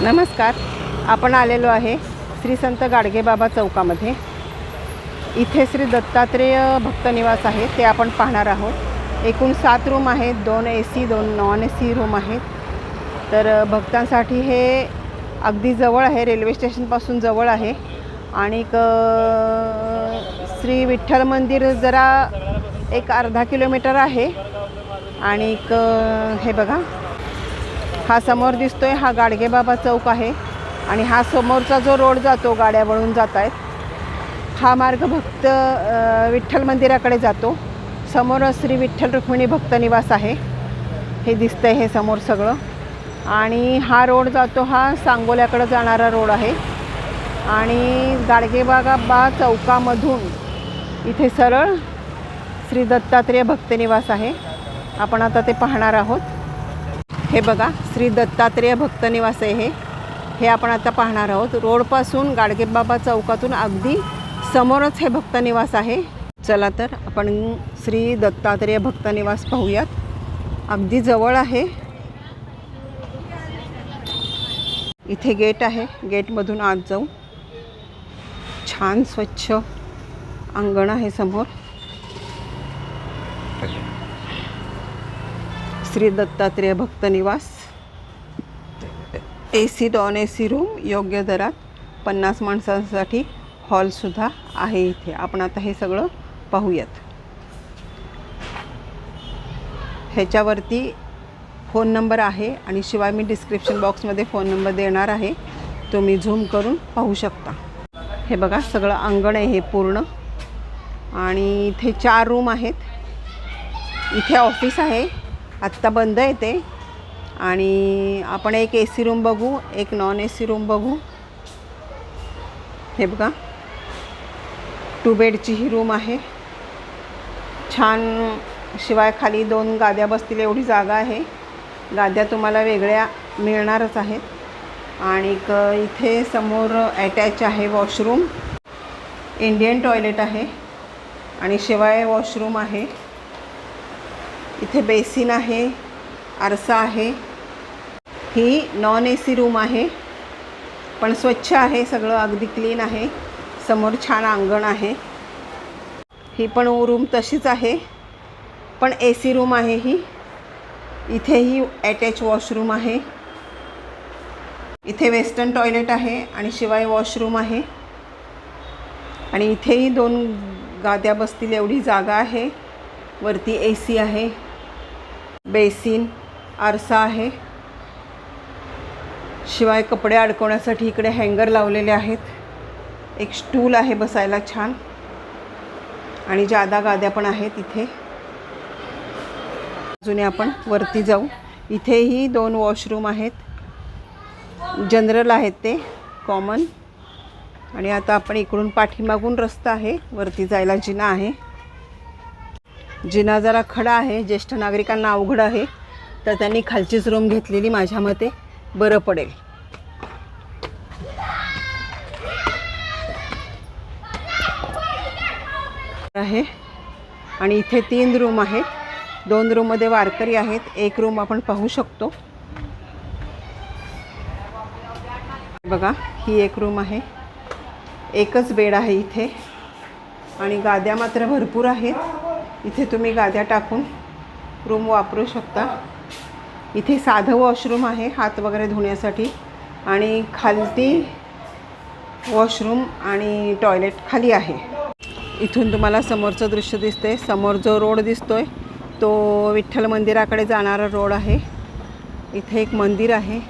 नमस्कार. आपण आलेलो आहे श्री संत गाडगेबाबा चौकामध्ये. इथे श्री दत्तात्रेय भक्तनिवास आहे ते आपण पाहणार आहोत. एकूण सात रूम आहेत दोन ए सी दोन नॉन ए सी रूम आहेत. तर भक्तांसाठी हे अगदी जवळ आहे रेल्वे स्टेशनपासून जवळ आहे. आणि क- श्री विठ्ठल मंदिर जरा एक अर्धा किलोमीटर आहे. आणि क- हे बघा हा समोर दिसतोय हा गाडगेबाबा चौक आहे. आणि हा समोरचा जो रोड जातो गाड्या वळून जात आहेत हा मार्ग भक्त विठ्ठल मंदिराकडे जातो. समोर श्री विठ्ठल रुक्मिणी भक्त निवास आहे. हे दिसतंय हे समोर सगळं. आणि हा रोड जातो हा सांगोल्याकडे जाणारा रोड आहे. आणि गाडगेबाबा चौकामधून इथे सरळ श्री दत्तात्रेय भक्तनिवास आहे. आपण आता ते पाहणार आहोत. हे बघा श्री दत्तात्रेय भक्तनिवास आहे हे. हे आपण आता पाहणार आहोत. रोडपासून गाडगेबाबा चौकातून अगदी समोरच हे भक्तनिवास आहे. चला तर आपण श्री दत्तात्रेय भक्तनिवास पाहूयात. अगदी जवळ आहे. इथे गेट आहे. गेटमधून आत जाऊ. छान स्वच्छ अंगण आहे समोर. Shri Dattatreya भक्तनिवास A C non A C room योग्य दरात पन्नास माणसांसाठी हॉलसुद्धा आहे इथे. आपण आता हे सगळं पाहूयात. ह्याच्यावरती फोन नंबर आहे आणि शिवाय मी डिस्क्रिप्शन बॉक्समध्ये फोन नंबर देणार आहे. तुम्ही झूम करून पाहू शकता. हे बघा सगळं अंगण आहे हे पूर्ण. आणि इथे चार रूम आहेत. इथे ऑफिस आहे. आत्ता बंद आहे ते. आणि आपण एक ए सी रूम बघू एक नॉन ए सी रूम बघू. हे बघा. टू बेडची ही रूम आहे. छान शिवाय खाली दोन गाद्या बसतील एवढी जागा आहे. गाद्या तुम्हाला वेगळ्या मिळणारच आहेत. आणि इथे समोर अटॅच आहे वॉशरूम इंडियन टॉयलेट आहे. आणि शिवाय वॉशरूम आहे. इथे बेसिन आहे आरसा आहे. ही नॉन ए सी रूम आहे. पण स्वच्छ आहे सगळं अगदी क्लीन आहे. समोर छान अंगण आहे. ही पण रूम तशीच आहे. पण ए सी रूम आहे ही. इथेही अटॅच वॉशरूम आहे. इथे वेस्टर्न टॉयलेट आहे आणि शिवाय वॉशरूम आहे. आणि इथेही दोन गाद्या बसतील एवढी जागा आहे. वरती ए सी आहे. बेसिन आरसा आहे. शिवाय कपडे अडकवण्यासाठी इकडे हँगर लावलेले आहेत. एक स्टूल आहे बसायला छान. आणि जादा गाद्या पण आहेत इथे. अजूनही आपण वरती जाऊ. इथेही दोन वॉशरूम आहेत. जनरल आहेत ते कॉमन आणि आता आपण इकडून पाठीमागून रस्ता आहे. वरती जायला जिना आहे. जिना जरा खडा आहे ज्येष्ठ नागरिकांना अवघड आहे तर त्यांनी खालचीच रूम घेतलेली माझ्या मते बरं पडेल. आहे. आणि इथे तीन रूम आहेत. दोन रूममध्ये वारकरी आहेत. एक रूम आपण पाहू शकतो. बघा ही एक रूम आहे. एकच बेड आहे इथे. आणि गाद्या मात्र भरपूर आहेत. इथे तुम्ही गाद्या टाकून रूम वापरू शकता. इथे साधं वॉशरूम आहे हात वगैरे धुण्यासाठी. आणि खालती वॉशरूम आणि टॉयलेट खाली आहे. इथून तुम्हाला समोरचं दृश्य दिसते समोर जो रोड दिसतोय तो विठ्ठल मंदिराकडे जाणारा रोड आहे. इथे एक मंदिर आहे.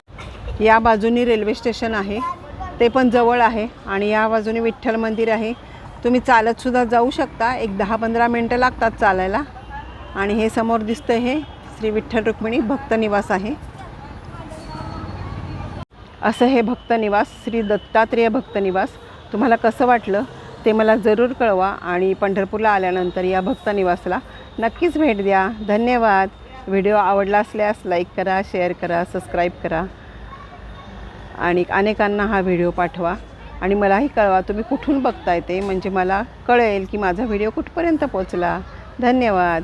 या बाजूनी रेल्वे स्टेशन आहे. ते पण जवळ आहे आणि या बाजूने विठ्ठल मंदिर आहे. तुम्ही चालतसुद्धा जाऊ शकता. एक दहा पंधरा मिनटं लागतात चालायला. आणि हे समोर दिसतं हे श्री विठ्ठल रुक्मिणी भक्तनिवास आहे. असं हे भक्तनिवास श्री दत्तात्रेय भक्तनिवास तुम्हाला कसं वाटलं ते मला जरूर कळवा आणि पंढरपूरला आल्यानंतर या भक्तनिवासला नक्कीच भेट द्या. धन्यवाद. व्हिडिओ आवडला असल्यास लाईक करा शेअर करा सबस्क्राईब करा. आणि अनेकांना हा व्हिडिओ पाठवा. आणि मलाही कळवा तुम्ही कुठून बघताय ते म्हणजे मला कळेल की माझा व्हिडिओ कुठपर्यंत पोचला. धन्यवाद.